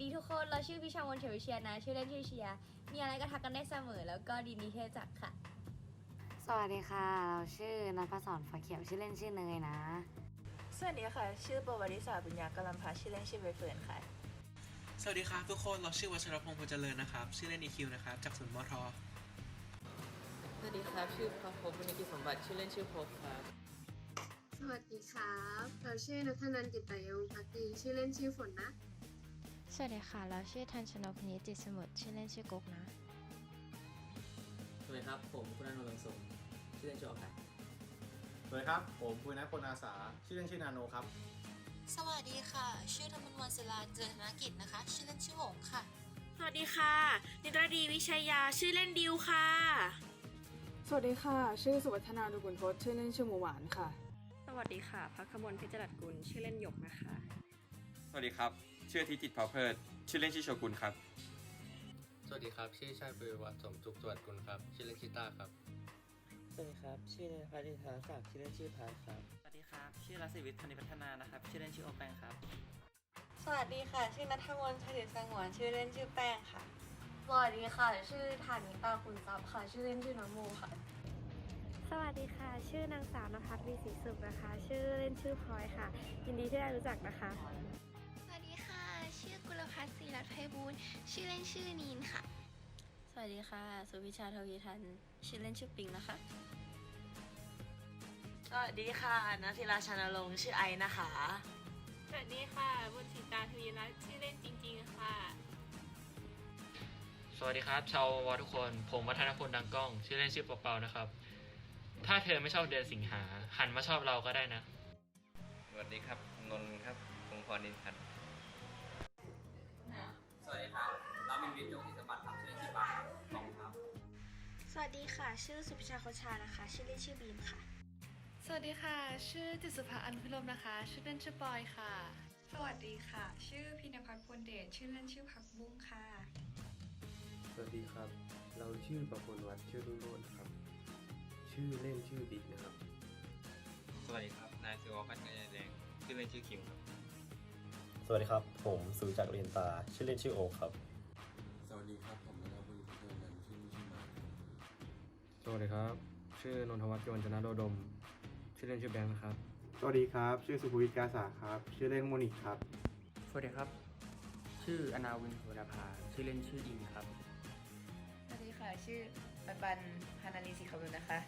ดีทุกคน เราชื่อพิชามนเฉยวิเชียรนะ ชื่อเล่นชื่อเชียร์มีอะไรก็ทักกันได้เสมอ แล้วก็ดีนี้เทจักค่ะ สวัสดีค่ะ เราชื่อนัทพศรฝาเขียวชื่อเล่นชื่อเนยนะ สวัสดีค่ะ ชื่อประวัติศาสตร์บุญญากลัมพาชื่อเล่นชื่อใบเฟิร์นค่ะ สวัสดีครับทุกคน เราชื่อวัชรพงศ์พลเจริญนะครับ ชื่อเล่น EQ นะครับ จากศูนย์มอทอสวัสดีครับ ชื่อพระพบวรรณกิจสมบัติ ชื่อเล่นชื่อพบครับสวัสดีครับ เราชื่อนัทนันจิตตยงพักดี ชื่อเล่นชื่อฝนนะ สวัสดีค่ะเราชื่อทันชนกพนิจิตสมุทรชื่อเล่นชื่อกุ๊กนะ สวัสดีครับ ผมคุณอนุรังสมชื่อเล่นชื่อออกไสวัสดีครับ ผมปุยนัทพลอาสา ชื่อเล่นชื่อนาโนครับ สวัสดีค่ะ ชื่อธรรมนวันศิลาเจริญธนกิจนะคะ ชื่อเล่นชื่อหงค่ะ สวัสดีค่ะ นิตรดีวิชัยยาชื่อเล่นดิวค่ะ สวัสดีค่ะ ชื่อสุวัฒนาดุกุลทศชื่อเล่นชื่อหมูหวานค่ะ สวัสดีค่ะพักขบวนเพชรดัดกุลชื่อเล่นหยกนะคะ สวัสดีครับ ชื่ออาทิจิตเผาเพิดชื่อเล่นชื่อโชกุนครับ สวัสดีครับ ชื่อชาติปริวัติสมจุกตรวจกุลครับ ชื่อเล่นชิต้าครับ สวัสดีครับ ชื่อเนยพัฒนิธาศักดิ์ชื่อเล่นชื่อพายครับ สวัสดีครับ ชื่อรัศวิทย์ธนิพัฒนานะครับ ชื่อเล่นชื่อโอแปงครับ สวัสดีค่ะ ชื่อนัทมนต์ชลิตสงวน ชื่อเล่นชื่อแป้งค่ะ สวัสดีค่ะ ชื่อฐานิตาคุณทรัพย์ค่ะ ชื่อเล่นชื่อน้องโมค่ะ สวัสดีค่ะ ชื่อนางสาวนภัสวีศรีสุขนะคะ ชื่อเล่นชื่อพลอยค่ะ ยินดีที่ได้รู้จักนะคะ ลพัฒน์ศรีรัตน์ไพบูลย์ชื่อเล่นชื่อนีนค่ะ สวัสดีค่ะ สุพิชาทวีทัน ชื่อเล่นชื่อปิงนะคะ สวัสดีค่ะนัทธิราชานรงค์ชื่อไอนะคะ สวัสดีค่ะ บุญศิตาทวีรัตน์ชื่อเล่นจริงๆค่ะ สวัสดีครับ ชาววทุกคน ผมวัฒนพลดังกล้อง ชื่อเล่นชื่อเปาๆนะครับ ถ้าเธอไม่ชอบเดือนสิงหาหันมาชอบเราก็ได้นะ สวัสดีครับ นนท์ครับพงพรนินทัศน์ส วัสดีครับเราเป็นวิทย์ยงศิสมบัติครับชื่อเล่นชื่อปาครับขอบคุณครับ สวัสดีค่ะ ชื่อสุพิชาโคชานะคะ ชื่อเล่นชื่อบีมค่ะ สวัสดีค่ะ ชื่อจิตสุภาอันพิรมนะคะ ชื่อเล่นชื่อปอยค่ะ สวัสดีค่ะ ชื่อพินพัฒน์พลเดช ชื่อเล่นชื่อผักบุ้งค่ะ สวัสดีครับ เราชื่อประพลวัฒน์ชื่อรุ่งโรจน์ครับ ชื่อเล่นชื่อบิ๊กนะครับ สวัสดีครับ นายสุวพัฒน์กายแดง ชื่อเล่นชื่อคิมครับส วัสดีครับ ผมสุจักรเรียนตา ชื่อเล่นชื่อโอครับ สวัสดีครับ ผมนรบุญพัฒนันชื่อชื่อมาสวัสดีครับ ชื่อนนทวัฒน์โยนจนาโดดม ชื่อเล่นชื่อแบงค์นะครับ สวัสดีครับ ชื่อสุภวิทย์กาสาครับ ชื่อเล่นโมนิกครับ สวัสดีครับ ชื่ออนาวินโหราภาชื่อเล่นชื่ออิงครับ สวัสดีค่ะ ชื่อปันปันฮานาลีสีขาวนะคะ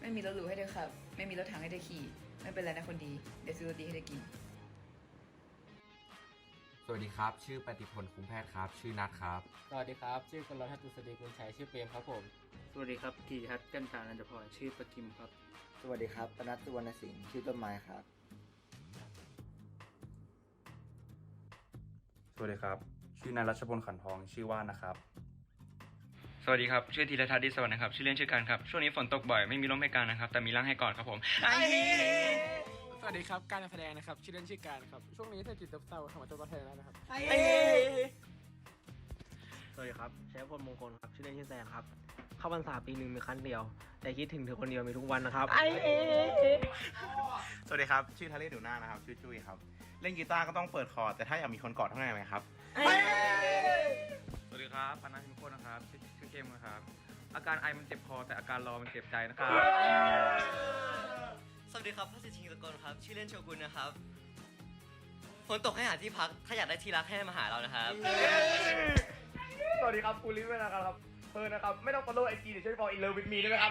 ไม่มีรถหรูให้เธอขับ ไม่มีรถถังให้เธอขี่ ไม่เป็นไรนะคนดี เดี๋ยวซื้อรถดีให้เธอกินส วัสดีครับ ชื่อปฏิพลคุ้มแพทย์ครับ ชื่อนัทครับ สวัสดีครับ ชื่อกรทัศน์ตุสดีกุลชัยชื่อเปรมครับผม สวัสดีครับกิติทัศน์กันตานันทพรชื่อประกิมครับ สวัสดีครับปนัทสุวรรณสิงห์ชื่อต้นไม้ครับ สวัสดีครับ ชื่อนายรัชพลขันทองชื่อว่านนะครับ สวัสดีครับ ชื่อธีรทัศน์ดิสวรรณนะครับ ชื่อเล่นชื่อการครับ ช่วงนี้ฝนตกบ่อย ไม่มีร่มให้กางนะครับ แต่มีร่างให้กอดครับผม สวัสดีครับ การแสดงนะครับ ชื่อเล่นชื่อการครับ ช่วงนี้เธอจิตตบเศร้าทำมาตัวแทนแล้วนะครับสวัสดีครับชัยพลมงคลครับ ชื่อเล่นชื่อแซนครับ เข้าพรรษาปีหนึ่งมีครั้งเดียว แต่คิดถึงเธอคนเดียวมีทุกวันนะครับสวัสดีครับ ชื่อทะเลดูน่านะครับ ชื่อจุ้ยครับ เล่นกีตาร์ก็ต้องเปิดคอร์ดแต่ถ้าอยากมีคนกอดเท่านั้นไหมครับ สวัสดีครับปานาชิมโคนะครับ ชื่อชื่อเกมนะครับ อาการไอมันเจ็บคอแต่อาการรอมันเจ็บใจนะครับ สวัสดีครับพระสิทธิงตะกรครับ ชื่อเล่นโชกุนนะครับฝนตกให้หาที่พัก ถ้าอยากได้ที่รักให้มาหาเรานะครับ สวัสดีครับคุณลิฟเวนะครับเธอนะครับ ไม่ต้อง follow ไอจีเดี๋ยวช่วย follow in love with me ได้ไหมครับ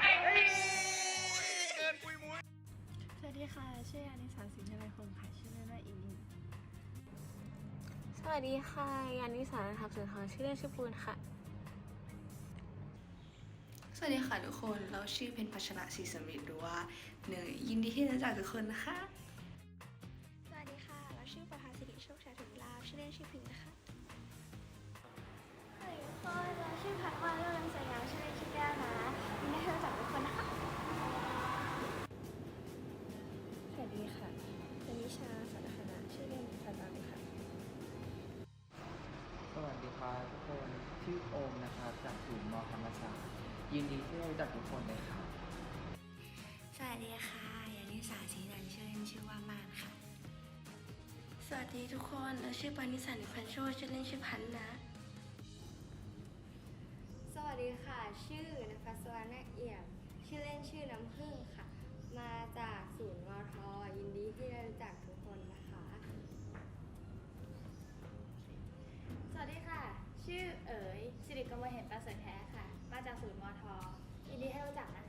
สวัสดีค่ะ ชื่ออานิสาสิงห์ทนายพงศ์ค่ะ ชื่อเล่นว่าอิงอิงสวัสดีค่ะยานิสาทับสุนทรชื่อเล่นชื่อปูนค่ะ สวัสดีค่ะทุกคน เราชื่อเพนพัชระศรีสมิทหรือว่าเนยยินดีที่ได้รู้จักทุกคนนะคะ สวัสดีค่ะ เราชื่อประภาสิริโชคชัยถุงลาบชื่อเล่นชื่อพิงนะคะสวัสดีทุกคนเราชื่อพันวาเรื่องสยามชื่อเล่นชื่อแก้วนะยินดีที่รู้จักทุกคนนะคะ สวัสดีค่ะเป็นนิชาสันคณะชื่อเล่นสันตังค่ะ สวัสดีครับทุกคน ชื่อโอมนะครับจากศูนย์มธรรมศาสตร์ ยินดีที่ได้รู้จักทุกคนเลยครับสวัสดีค่ะยานิสาสีนันชื่อเล่นชื่อว่ามานค่ะ สวัสดีทุกคนเราชื่อปานิสานิพันโชติชื่อเล่นชื่อพันนะ สวัสดีค่ะ ชื่อนภัสวรรณเอี่ยม ชื่อเล่นชื่อน้ำผึ้งค่ะ มาจากศูนย์วทยินดีที่ได้รู้จักทุกคนนะคะ สวัสดีค่ะ ชื่อเอ๋ยสิริกมลเห็นประเสริฐแท้ค่ะมา จากศูนย์มทยินดีให้รู้จักนะคะ